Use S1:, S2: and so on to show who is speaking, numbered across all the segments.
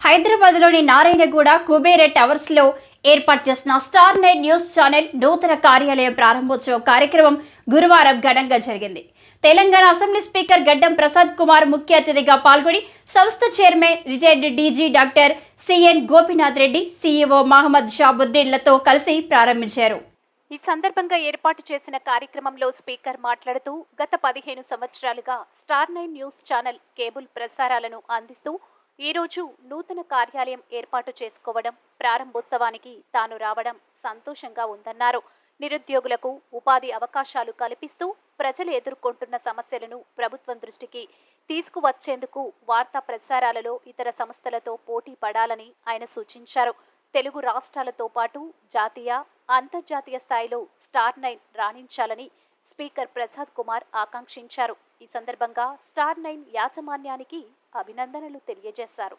S1: హైదరాబాద్లోని నారాయణగూడ కుబేర టవర్స్లో ఏర్పాటు చేసిన స్టార్ నైట్ న్యూస్ ఛానల్ నూతన కార్యాలయం ప్రారంభోత్సవ కార్యక్రమం గురువారం ఘనంగా జరిగింది. తెలంగాణ అసెంబ్లీ స్పీకర్ గడ్డం ప్రసాద్ కుమార్ ముఖ్య అతిథిగా పాల్గొని సంస్థ chairman retired DG doctor CN Gopinath Reddy CEO Mohammed షాబుద్దీన్లతో కలిసి ప్రారంభించారు.
S2: ఈ సందర్భంగా ఏర్పాటు చేసిన కార్యక్రమంలో స్పీకర్ మాట్లాడుతూ గత పదిహేను సంవత్సరాలుగా Star nine news channel cable ప్రసారాలను అందిస్తూ ఈరోజు నూతన కార్యాలయం ఏర్పాటు చేసుకోవడం ప్రారంభోత్సవానికి తాను రావడం సంతోషంగా ఉందన్నారు. నిరుద్యోగులకు ఉపాధి అవకాశాలు కల్పిస్తూ ప్రజలు ఎదుర్కొంటున్న సమస్యలను ప్రభుత్వం దృష్టికి తీసుకువచ్చేందుకు వార్తా ప్రసారాలలో ఇతర సంస్థలతో పోటీ పడాలని ఆయన సూచించారు. తెలుగు రాష్ట్రాలతో పాటు జాతీయ అంతర్జాతీయ స్థాయిలో స్టార్ నైన్ రాణించాలని స్పీకర్ ప్రసాద్ కుమార్ ఆకాంక్షించారు. ఈ సందర్భంగా స్టార్ నైన్ యాజమాన్యానికి అభినందనలు తెలియజేశారు.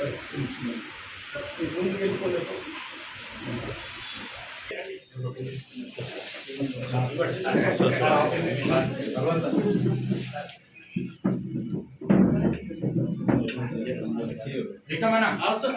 S3: పరిష్కరించింది ముందుకు వెళ్ళిపోలేకపోతే ఇక మన అవసరం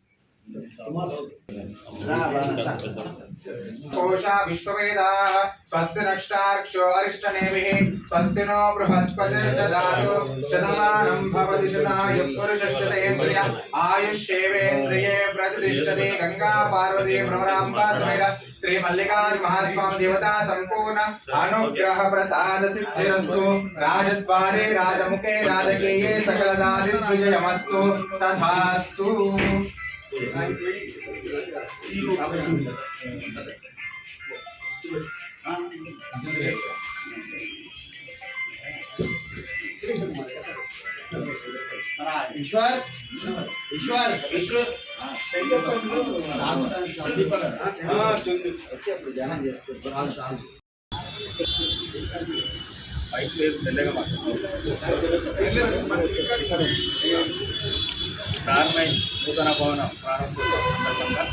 S4: కోశా విశ్వవేదాः స్వస్తి నష్టాక్షో అరిష్టనేమిः స్వస్తి నో బృహస్పతిర్దదాతు శతమానం భవతి శతాయు పురుషశ్చతేంద్రియ ఆయుష్యేవేంద్రియే ప్రతిష్టతి గంగా పార్వతీ భ్రమరాంబా సమేత శ్రీ మల్లికార్జున మహాస్వామి దేవతా సంపూర్ణ అనుగ్రహ ప్రసాద సిద్ధిరస్తు రాజద్వారే రాజముఖే రాజకీయే సకలదాదిర్విజయమస్తు తథాస్తు
S5: ईश्वर ईश्वर వచ్చి అప్పుడు జనం చేసుకుంటారు
S6: స్టార్ స్టార్మై నూతన భవన ప్రారంభోత్సవం సందర్భంగా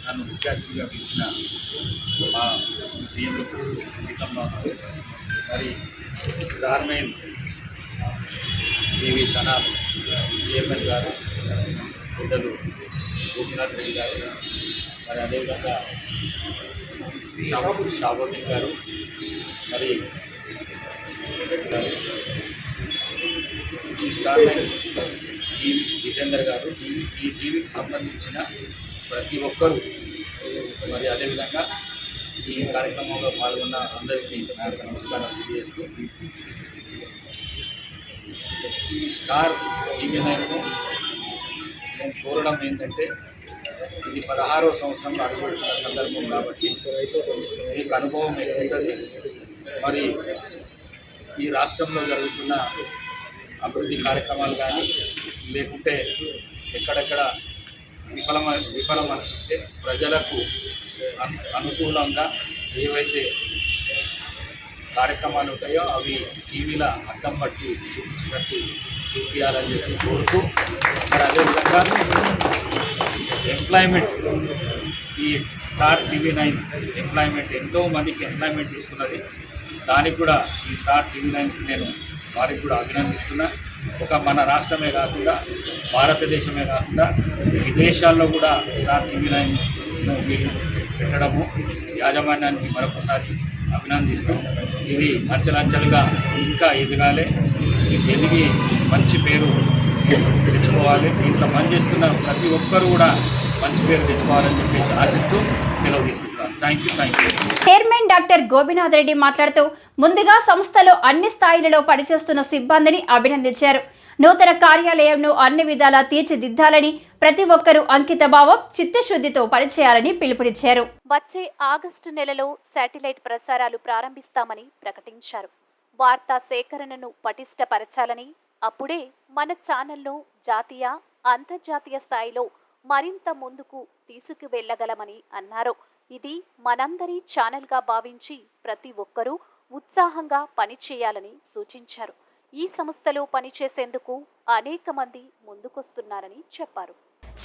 S6: నన్ను ముఖ్య అతిథిగా పిలిచిన మా ప్రియ మిత్రుడు మరి స్టార్మై టీవీ ఛానల్ చైర్మన్ గారు పెద్దలు గోపినాథ్ రెడ్డి గారు మరి అదేవిధంగా షాబు షాబుద్దీన్ గారు మరి ఈ స్టార్ నైన్ టీవీ జితేందర్ గారు ఈ టీవీకి సంబంధించిన ప్రతి ఒక్కరూ మరి అదేవిధంగా ఈ కార్యక్రమంలో పాల్గొన్న అందరికీ నా యొక్క నమస్కారం తెలియజేస్తూ ఈ స్టార్ టీవీ నైన్ను నేను కోరడం ఏంటంటే ఇది పదహారవ సంవత్సరంలో అడుగుపెడుతున్న సందర్భం కాబట్టి మీకు అనుభవం ఎక్కుంటుంది మరి ఈ రాష్ట్రంలో జరుగుతున్న అభివృద్ధి కార్యక్రమాలు కానీ లేకుంటే ఎక్కడెక్కడ విఫలమ విఫలం అనిపిస్తే ప్రజలకు అనుకూలంగా ఏవైతే కార్యక్రమాలు ఉంటాయో అవి టీవీల అద్దం పట్టి చూపించినట్టు చూపించాలని చెప్పి కోరుతూ మరి అదేవిధంగా ఎంప్లాయ్మెంట్ ఈ స్టార్ టీవీ నైన్ ఎంప్లాయ్మెంట్ ఎంతో మందికి ఎంప్లాయ్మెంట్ ఇస్తున్నది దానికి కూడా ఈ స్టార్ టీవీ నైన్కి నేను వారికి కూడా అభినందిస్తున్నా ఒక మన రాష్ట్రమే కాకుండా భారతదేశమే కాకుండా విదేశాల్లో కూడా స్టార్ టీవీ లైన్ వీళ్ళు పెట్టడము యాజమాన్యానికి మరొకసారి అభినందిస్తూ ఇది అంచెలంచెలుగా ఇంకా ఎదగాలి. ఎదిగి మంచి పేరు తెచ్చుకోవాలి. దీంట్లో పనిచేస్తున్న ప్రతి ఒక్కరు కూడా మంచి పేరు తెచ్చుకోవాలని చెప్పేసి ఆశిస్తూ సెలవు తీసుకుంటున్నాను.
S1: చైర్మన్ డాక్టర్ గోపినాథ్ రెడ్డి మాట్లాడుతూ ముందుగా సంస్థలో అన్ని స్థాయిలలో పనిచేస్తున్న సిబ్బందిని అభినందించారు. నూతన కార్యాలయంను అన్ని విధాలా తీర్చిదిద్దాలని ప్రతి ఒక్కరూ అంకితభావం చిత్తశుద్ధితో పనిచేయాలని పిలుపునిచ్చారు.
S2: వచ్చే ఆగస్టు నెలలో శాటిలైట్ ప్రసారాలు ప్రారంభిస్తామని ప్రకటించారు. వార్తా సేకరణను పటిష్టపరచాలని అప్పుడే మన ఛానల్ను జాతీయ అంతర్జాతీయ స్థాయిలో మరింత ముందుకు తీసుకువెళ్ళగలమని అన్నారు. ఇది మనందరి ఛానల్గా భావించి ప్రతి ఒక్కరూ ఉత్సాహంగా పనిచేయాలని సూచించారు. ఈ సంస్థలో పనిచేసేందుకు అనేక మంది ముందుకొస్తున్నారని చెప్పారు.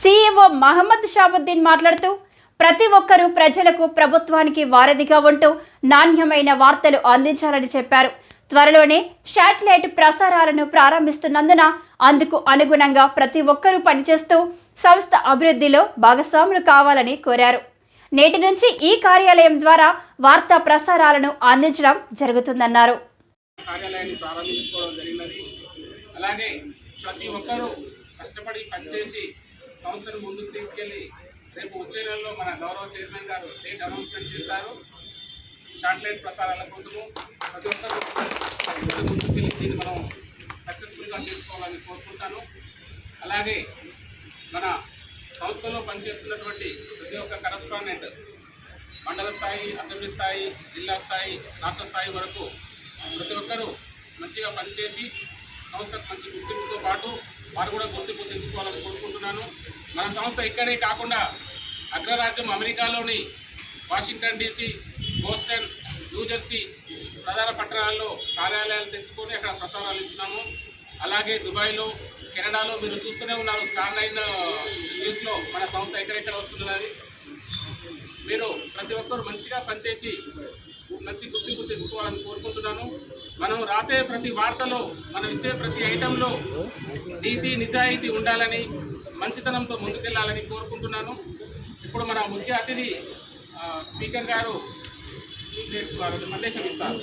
S1: సీఈఓ మహమ్మద్ షాబుద్దీన్ మాట్లాడుతూ ప్రతి ఒక్కరూ ప్రజలకు ప్రభుత్వానికి వారధిగా ఉంటూ నాణ్యమైన వార్తలు అందించాలని చెప్పారు. త్వరలోనే శాటిలైట్ ప్రసారాలను ప్రారంభిస్తున్నందున అందుకు అనుగుణంగా ప్రతి ఒక్కరూ పనిచేస్తూ సంస్థ అభివృద్ధిలో భాగస్వాములు కావాలని కోరారు. నేటి నుంచి ఈ కార్యాలయం ద్వారా వార్తా ప్రసారాలను అందించడం జరుగుతుందన్నారు.
S7: కార్యాలయాన్ని ప్రారంభించుకోవడం జరిగినది. అలాగే ప్రతి ఒక్కరూ కష్టపడి పనిచేసి సంస్థను ముందుకు తీసుకెళ్ళి రేపు వచ్చే నెలలో మన గౌరవ చైర్మన్ గారు డేట్ అనౌన్స్మెంట్ చేస్తారు. శాటిలైట్ ప్రసారాల కోసము ప్రతి ఒక్కరూ ముందుకెళ్ళి దీన్ని మనం సక్సెస్ఫుల్గా చేసుకోవాలని కోరుకుంటాను. అలాగే మన సంస్థలో పనిచేస్తున్నటువంటి ప్రతి ఒక్క కరస్పాండెంట్ మండల స్థాయి అసెంబ్లీ స్థాయి జిల్లా స్థాయి రాష్ట్ర స్థాయి వరకు ప్రతి ఒక్కరూ మంచిగా పనిచేసి సంస్థకు మంచి గుర్తింపుతో పాటు వారు కూడా గుర్తింపు తెచ్చుకోవాలని కోరుకుంటున్నాను. మన సంస్థ ఇక్కడే కాకుండా అగ్రరాజ్యం అమెరికాలోని వాషింగ్టన్ డీసీ బోస్టన్ న్యూజెర్సీ ప్రధాన పట్టణాల్లో కార్యాలయాలు తెచ్చుకొని అక్కడ ప్రసారాలు ఇస్తున్నాము. అలాగే దుబాయ్లో కెనడాలో మీరు చూస్తూనే ఉన్నారు స్టార్లైన్ న్యూస్లో మన సంస్థ ఎక్కడెక్కడ వస్తున్నది మీరు? ప్రతి ఒక్కరు మంచిగా పనిచేసి మంచి గుర్తింపు తెచ్చుకోవాలని కోరుకుంటున్నాను. మనం రాసే ప్రతి వార్తలో మనం ఇచ్చే ప్రతి ఐటెంలో నీతి నిజాయితీ ఉండాలని మంచితనంతో ముందుకెళ్ళాలని కోరుకుంటున్నాను. ఇప్పుడు మన ముఖ్య అతిథి స్పీకర్ గారు వారు సందేశం ఇస్తారు.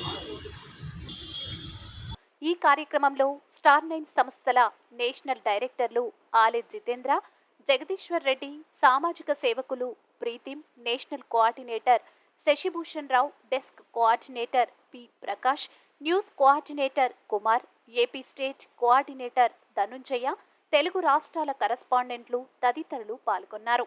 S2: ఈ కార్యక్రమంలో స్టార్ నైన్ సంస్థల నేషనల్ డైరెక్టర్లు ఆలె జితేంద్ర జగదీశ్వర్ రెడ్డి సామాజిక సేవకులు Preetham national coordinator Shashibhushan Rao desk coordinator P Prakash news coordinator Kumar AP state coordinator Dhananjaya Telugu రాష్ట్రాల కరస్పాండెంట్లు తదితరులు పాల్గొన్నారు.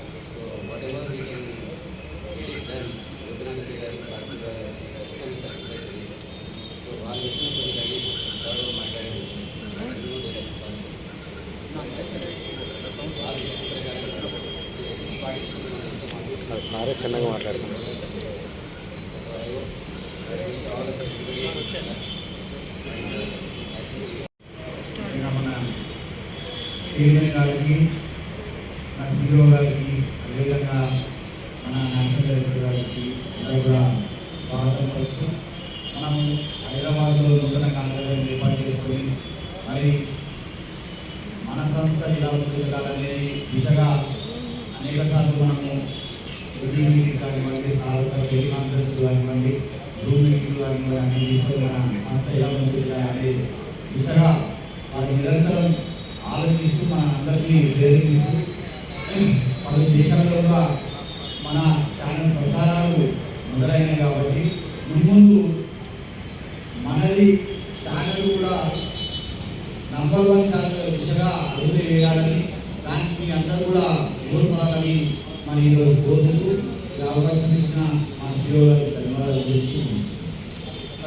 S8: సారే చిన్నగా మాట్లాడుతున్నాను
S9: మన చైర్మన్ గారికి మన సీఓ గారికి అదేవిధంగా మన నేషనల్ డైరెక్టర్ గారికి కూడా స్వాగతం మనం హైదరాబాద్లో నూతన కార్యాలయం ఏర్పాటు చేసుకొని మరి మన సంస్థ ఇలా ముందుకెళ్ళాలనేది దిశగా అనేక సార్లు మనము మీటింగ్స్ కానివ్వండి సార్వత్రిక టెలికాన్ఫరెన్స్ కానివ్వండి జూమ్ మీటింగ్ కానివ్వండి అన్ని తీసుకొని మన సంస్థ ఉంటుంది ముందుకెళ్ళాలనే దిశగా వారు నిరంతరం ఆలోచిస్తూ మన అందరికీ ప్రేరేపిస్తూ పలు దేశాల్లో మన ఛానల్ ప్రసారాలు మొదలైనవి కాబట్టి ముందు